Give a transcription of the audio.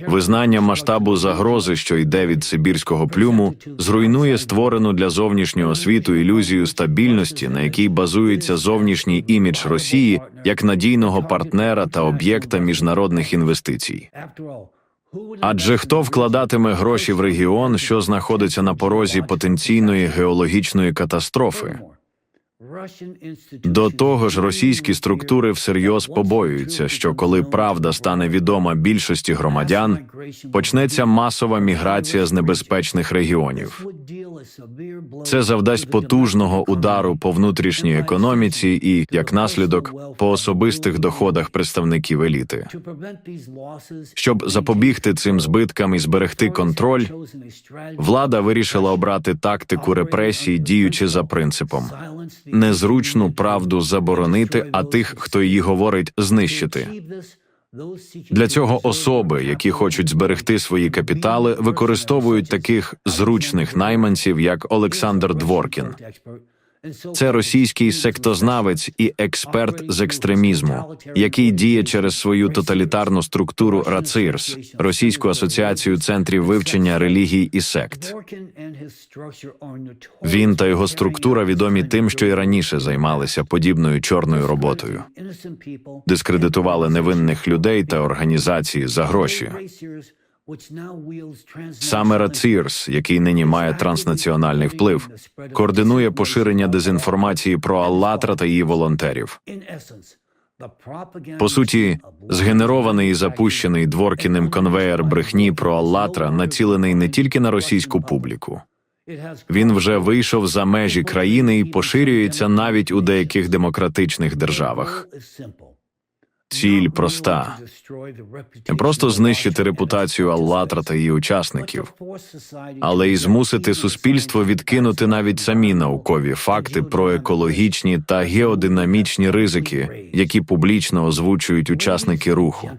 Визнання масштабу загрози, що йде від сибірського плюму, зруйнує створену для зовнішнього світу ілюзію стабільності, на якій базується зовнішній імідж Росії як надійного партнера та об'єкта міжнародних інвестицій. Адже хто вкладатиме гроші в регіон, що знаходиться на порозі потенційної геологічної катастрофи? До того ж, російські структури всерйоз побоюються, що коли правда стане відома більшості громадян, почнеться масова міграція з небезпечних регіонів. Це завдасть потужного удару по внутрішній економіці і, як наслідок, по особистих доходах представників еліти. Щоб запобігти цим збиткам і зберегти контроль, влада вирішила обрати тактику репресій, діючи за принципом незручну правду заборонити, а тих, хто її говорить, знищити. Для цього особи, які хочуть зберегти свої капітали, використовують таких зручних найманців, як Олександр Дворкін. Це російський сектознавець і експерт з екстремізму, який діє через свою тоталітарну структуру РАЦИРС, Російську асоціацію центрів вивчення релігій і сект. Він та його структура відомі тим, що і раніше займалися подібною чорною роботою, дискредитували невинних людей та організації за гроші. Саме РАЦИРС, який нині має транснаціональний вплив, координує поширення дезінформації про Аллатра та її волонтерів. По суті, згенерований і запущений Дворкіним конвеєр брехні про Аллатра націлений не тільки на російську публіку. Він вже вийшов за межі країни і поширюється навіть у деяких демократичних державах. Ціль проста не просто знищити репутацію Аллатра та її учасників, але й змусити суспільство відкинути навіть самі наукові факти про екологічні та геодинамічні ризики, які публічно озвучують учасники руху.